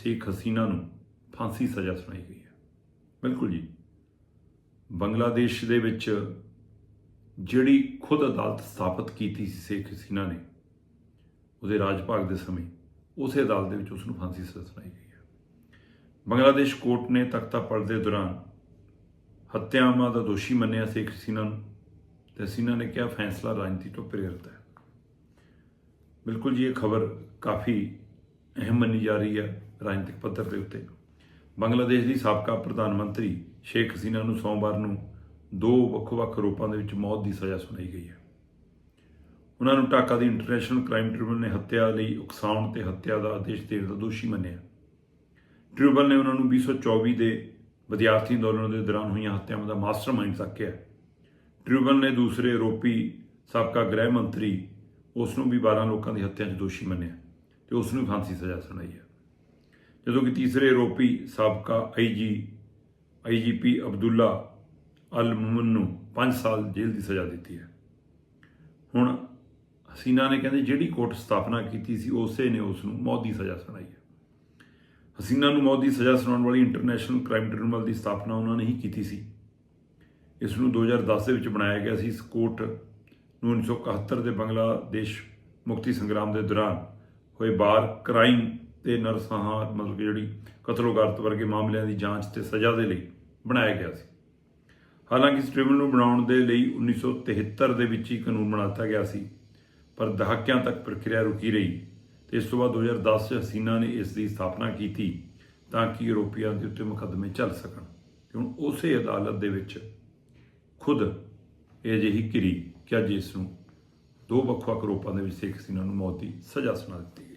ਸ਼ੇਖ ਹਸੀਨਾ ਨੂੰ ਫਾਂਸੀ ਸਜ਼ਾ ਸੁਣਾਈ ਗਈ ਹੈ। ਬਿਲਕੁਲ ਜੀ। ਬੰਗਲਾਦੇਸ਼ ਦੇ ਵਿੱਚ ਜਿਹੜੀ ਖੁਦ ਅਦਾਲਤ ਸਥਾਪਿਤ ਕੀਤੀ ਸੀ ਸ਼ੇਖ ਹਸੀਨਾ ਨੇ, ਉਹਦੇ ਰਾਜ ਭਾਗ ਦੇ ਸਮੇਂ ਉਸੇ ਅਦਾਲਤ ਦੇ ਵਿੱਚ ਉਸ ਨੂੰ ਫਾਂਸੀ ਸਜ਼ਾ ਸੁਣਾਈ ਗਈ ਹੈ। ਬੰਗਲਾਦੇਸ਼ ਕੋਰਟ ਨੇ ਤਖਤਾ ਦੇ ਦੌਰਾਨ ਹੱਤਿਆਵਾਂ ਦਾ ਦੋਸ਼ੀ ਮੰਨਿਆ ਸ਼ੇਖ ਹਸੀਨਾ ਨੂੰ ਤੇ ਹਸੀਨਾ ਨੇ ਕਿਹਾ, ਫੈਸਲਾ ਰਾਜਨੀਤੀ ਤੋਂ ਪ੍ਰੇਰਿਤ ਹੈ। ਬਿਲਕੁਲ ਜੀ, ਇਹ ਖਬਰ ਕਾਫੀ ਅਹਿਮ ਮੰਨੀ ਜਾ ਰਹੀ ਹੈ ਰਾਜਨੀਤਿਕ ਪੱਧਰ ਦੇ ਉੱਤੇ। ਬੰਗਲਾਦੇਸ਼ ਦੀ ਸਾਬਕਾ ਪ੍ਰਧਾਨ ਮੰਤਰੀ ਸ਼ੇਖ ਹਸੀਨਾ ਨੂੰ ਸੋਮਵਾਰ ਨੂੰ ਦੋ ਵੱਖ-ਵੱਖ ਰੂਪਾਂ ਦੇ ਵਿੱਚ ਮੌਤ ਦੀ ਸਜ਼ਾ ਸੁਣਾਈ ਗਈ ਹੈ। ਉਹਨਾਂ ਨੂੰ ਢਾਕਾ ਦੀ ਇੰਟਰਨੈਸ਼ਨਲ ਕ੍ਰਾਈਮ ਟ੍ਰਿਬਿਊਨਲ ਨੇ ਹੱਤਿਆ ਲਈ ਉਕਸਾਉਣ ਤੇ ਹੱਤਿਆ ਦਾ ਆਦੇਸ਼ ਦੇਣ ਦਾ ਦੋਸ਼ੀ ਮੰਨਿਆ। ਟ੍ਰਿਬਿਊਨਲ ਨੇ ਉਹਨਾਂ ਨੂੰ 2024 ਦੇ ਵਿਦਿਆਰਥੀ ਅੰਦੋਲਨ ਦੇ ਦੌਰਾਨ ਹੋਈਆਂ ਹੱਤਿਆਵਾਂ ਦਾ ਮਾਸਟਰਮਾਈਂਡ ਤੱਕਿਆ ਟ੍ਰਿਬਿਊਨਲ ਨੇ ਦੂਸਰੇ ਆਰੋਪੀ ਸਾਬਕਾ ਗ੍ਰਹਿ ਮੰਤਰੀ ਉਸ ਨੂੰ ਵੀ 12 ਲੋਕਾਂ ਦੀ ਹੱਤਿਆ 'ਚ ਦੋਸ਼ੀ ਮੰਨਿਆ। ਤੇ ਉਸ ਨੂੰ ਫਾਂਸੀ ਸਜ਼ਾ ਸੁਣਾਈ ਹੈ। ਜਦੋਂ ਕਿ ਤੀਸਰੇ ਆਰੋਪੀ ਸਾਬਕਾ ਆਈਜੀ ਆਈਜੀਪੀ ਅਬਦੁੱਲਾ ਅਲ ਮੁਮਨ ਨੂੰ 5 ਸਾਲ ਜੇਲ੍ਹ ਦੀ ਸਜ਼ਾ ਦਿੱਤੀ ਹੈ। ਹੁਣ ਹਸੀਨਾ ਨੇ ਕਹਿੰਦੇ ਜਿਹੜੀ ਕੋਰਟ ਸਥਾਪਨਾ ਕੀਤੀ ਸੀ, ਉਸੇ ਨੇ ਉਸ ਨੂੰ ਮੌਤ ਦੀ ਸਜ਼ਾ ਸੁਣਾਈ ਹੈ। ਹਸੀਨਾ ਨੂੰ ਮੌਤ ਦੀ ਸਜ਼ਾ ਸੁਣਾਉਣ ਵਾਲੀ ਇੰਟਰਨੈਸ਼ਨਲ ਕ੍ਰਾਈਮ ਟ੍ਰਿਬਿਊਨਲ ਦੀ ਸਥਾਪਨਾ ਉਹਨਾਂ ਨੇ ਹੀ ਕੀਤੀ ਸੀ। ਇਸ ਨੂੰ 2010 ਦੇ ਵਿੱਚ ਬਣਾਇਆ ਗਿਆ ਸੀ। ਇਸ ਕੋਰਟ ਨੂੰ 1971 ਦੇ ਬੰਗਲਾਦੇਸ਼ ਮੁਕਤੀ ਸੰਗਰਾਮ ਦੇ ਦੌਰਾਨ ਹੋਏ ਬਾਰ ਕ੍ਰਾਈਮ ਤੇ ਨਰਸੰਹਾਰ, ਮਤਲਬ ਕਿ ਜਿਹੜੀ ਕਤਲੋਗਾਰਤ ਵਰਗੇ ਮਾਮਲਿਆਂ ਦੀ ਜਾਂਚ ਤੇ ਸਜ਼ਾ ਦੇ ਲਈ ਬਣਾਇਆ ਗਿਆ ਸੀ। ਹਾਲਾਂਕਿ ਇਸ ਟ੍ਰਿਬਿਊਨਲ ਨੂੰ ਬਣਾਉਣ ਦੇ ਲਈ 1973 ਦੇ ਵਿੱਚ ਹੀ ਕਾਨੂੰਨ ਬਣਾ ਦਿੱਤਾ ਗਿਆ ਸੀ, ਪਰ ਦਹਾਕਿਆਂ ਤੱਕ ਪ੍ਰਕਿਰਿਆ ਰੁਕੀ ਰਹੀ ਤੇ ਇਸ ਤੋਂ ਬਾਅਦ 2010 ਚ ਹਸੀਨਾ ਨੇ ਇਸ ਦੀ ਸਥਾਪਨਾ ਕੀਤੀ ਤਾਂ ਕਿ ਯੂਰੋਪੀਆਂ ਦੇ ਉੱਤੇ ਮੁਕੱਦਮੇ ਚੱਲ ਸਕਣ ਤੇ ਹੁਣ ਉਸੇ ਅਦਾਲਤ ਦੇ ਵਿੱਚ ਖੁਦ ਇਹ ਅਜਿਹੀ ਘਿਰੀ ਕਿ ਅੱਜ ਇਸ ਨੂੰ ਦੋ ਵੱਖ-ਵੱਖ ਰੂਪਾਂ ਦੇ ਵਿੱਚ ਸਿੱਖ ਹਸੀਨਾ ਨੂੰ ਮੌਤ ਦੀ ਸਜ਼ਾ ਸੁਣਾ ਦਿੱਤੀ।